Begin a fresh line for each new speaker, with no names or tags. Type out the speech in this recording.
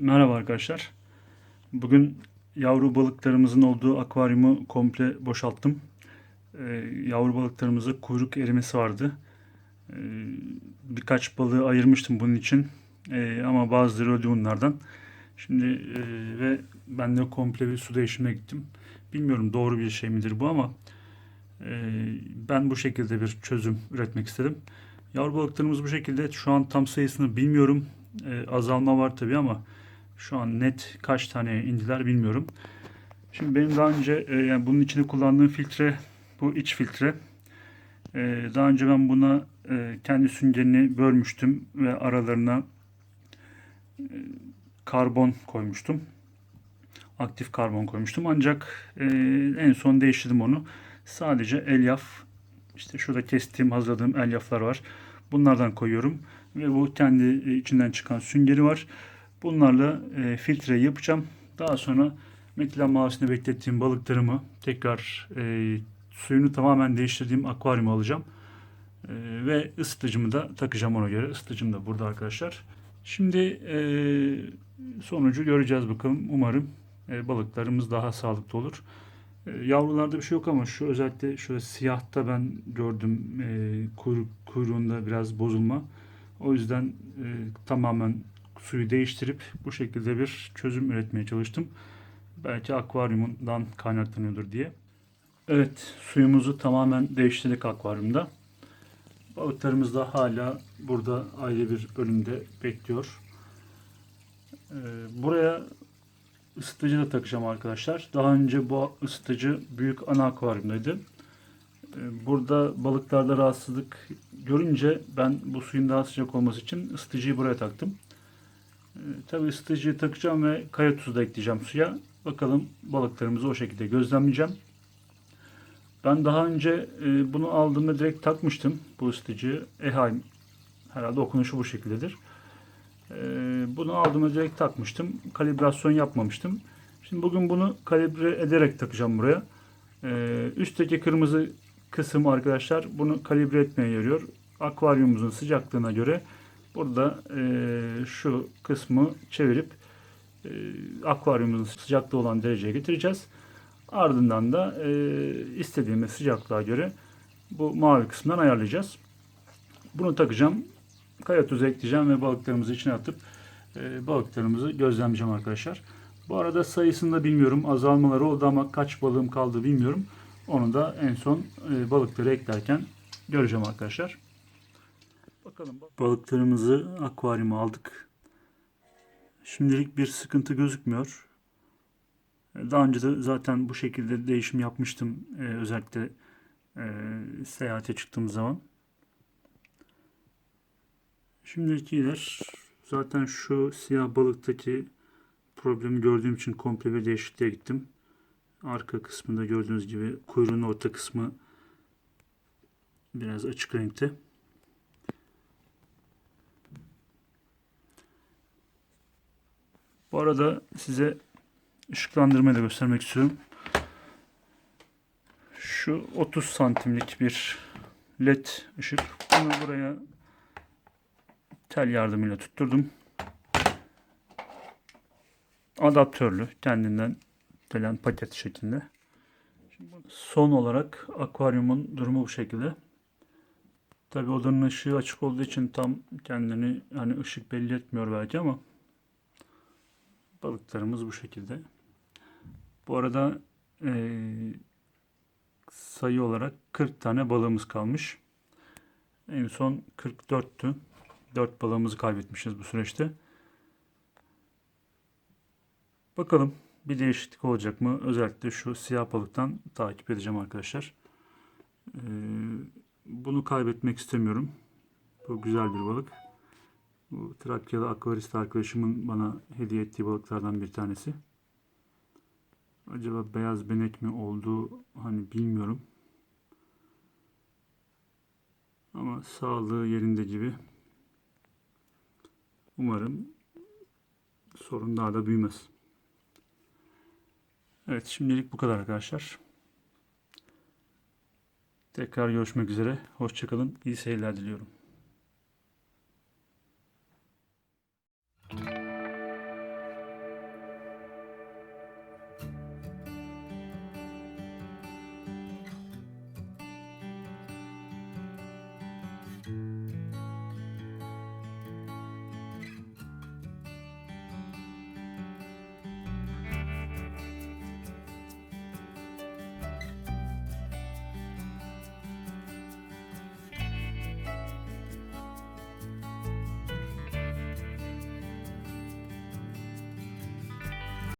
Merhaba arkadaşlar. Bugün yavru balıklarımızın olduğu akvaryumu komple boşalttım. Ee, yavru balıklarımızda kuyruk erimesi vardı. Ee, birkaç balığı ayırmıştım bunun için. Ee, ama bazıları öldü bunlardan. Şimdi e, ve ben de komple bir su değişimine gittim. Bilmiyorum doğru bir şey midir bu ama e, ben bu şekilde bir çözüm üretmek istedim. Yavru balıklarımız bu şekilde. Şu an tam sayısını bilmiyorum. Ee, azalma var tabii ama şu an net kaç tane indiler bilmiyorum. Şimdi benim daha önce e, yani bunun içinde kullandığım filtre bu iç filtre. E, daha önce ben buna e, kendi süngerini bölmüştüm ve aralarına karbon koymuştum. Aktif karbon koymuştum. Ancak en son değiştirdim onu. Sadece elyaf işte şurada kestiğim hazırladığım elyaflar var. Bunlardan koyuyorum ve bu kendi içinden çıkan süngeri var. Bunlarla e, filtre yapacağım. Daha sonra metilen mavisinde beklettiğim balıklarımı tekrar e, suyunu tamamen değiştirdiğim akvaryuma alacağım. E, ve ısıtıcımı da takacağım ona göre. Isıtıcım da burada arkadaşlar. Şimdi e, sonucu göreceğiz bakalım. Umarım e, balıklarımız daha sağlıklı olur. E, yavrularda bir şey yok ama şu özellikle şöyle siyahta ben gördüm e, kuyruk, kuyruğunda biraz bozulma. O yüzden e, tamamen suyu değiştirip bu şekilde bir çözüm üretmeye çalıştım. Belki akvaryumundan kaynaklanıyordur diye. Evet suyumuzu tamamen değiştirdik akvaryumda. Balıklarımız da hala burada ayrı bir bölümde bekliyor. Ee, buraya ısıtıcı da takacağım arkadaşlar. Daha önce bu ısıtıcı büyük ana akvaryumdaydı. Ee, burada balıklarda rahatsızlık görünce ben bu suyun daha sıcak olması için ısıtıcıyı buraya taktım. Tabii ısıtıcıyı takacağım ve kaya tuzu da ekleyeceğim suya. Bakalım balıklarımızı o şekilde gözlemleyeceğim. Ben daha önce e, bunu aldığımda direkt takmıştım bu ısıtıcıyı. Eheim herhalde okunuşu bu şekildedir. E, bunu aldığımda direkt takmıştım. Kalibrasyon yapmamıştım. Şimdi bugün bunu kalibre ederek takacağım buraya. E, üstteki kırmızı kısım arkadaşlar bunu kalibre etmeye yarıyor. Akvaryumumuzun sıcaklığına göre burada e, şu kısmı çevirip e, akvaryumumuzun sıcaklığı olan dereceye getireceğiz. Ardından da e, istediğimiz sıcaklığa göre bu mavi kısımdan ayarlayacağız. Bunu takacağım. Kaya tuzu ekleyeceğim ve balıklarımızı içine atıp e, balıklarımızı gözlemleyeceğim arkadaşlar. Bu arada sayısını da bilmiyorum. Azalmaları oldu ama kaç balığım kaldı bilmiyorum. Onu da en son e, balıkları eklerken göreceğim arkadaşlar. Bakalım. Balıklarımızı akvaryuma aldık. Şimdilik bir sıkıntı gözükmüyor. Daha önce de zaten bu şekilde değişim yapmıştım. Ee, özellikle e, seyahate çıktığım zaman. Şimdikiler zaten şu siyah balıktaki problemi gördüğüm için komple bir değişikliğe gittim. Arka kısmında gördüğünüz gibi kuyruğun orta kısmı biraz açık renkte. Bu arada size ışıklandırmayı da göstermek istiyorum. Şu 30 santimlik bir led ışık. Bunu buraya tel yardımıyla tutturdum. Adaptörlü kendinden gelen paket şeklinde. Son olarak akvaryumun durumu bu şekilde. Tabi odanın ışığı açık olduğu için tam kendini hani ışık belli etmiyor belki ama balıklarımız bu şekilde. Bu arada e, sayı olarak 40 tane balığımız kalmış. En son 44'tü. 4 balığımızı kaybetmişiz bu süreçte. Bakalım bir değişiklik olacak mı? Özellikle şu siyah balıktan takip edeceğim arkadaşlar. Ee, bunu kaybetmek istemiyorum. Bu güzel bir balık. Bu Trakyalı akvarist arkadaşımın bana hediye ettiği balıklardan bir tanesi. Acaba beyaz benek mi oldu hani bilmiyorum. Ama sağlığı yerinde gibi. Umarım sorun daha da büyümez. Evet şimdilik bu kadar arkadaşlar. Tekrar görüşmek üzere. Hoşçakalın. İyi seyirler diliyorum.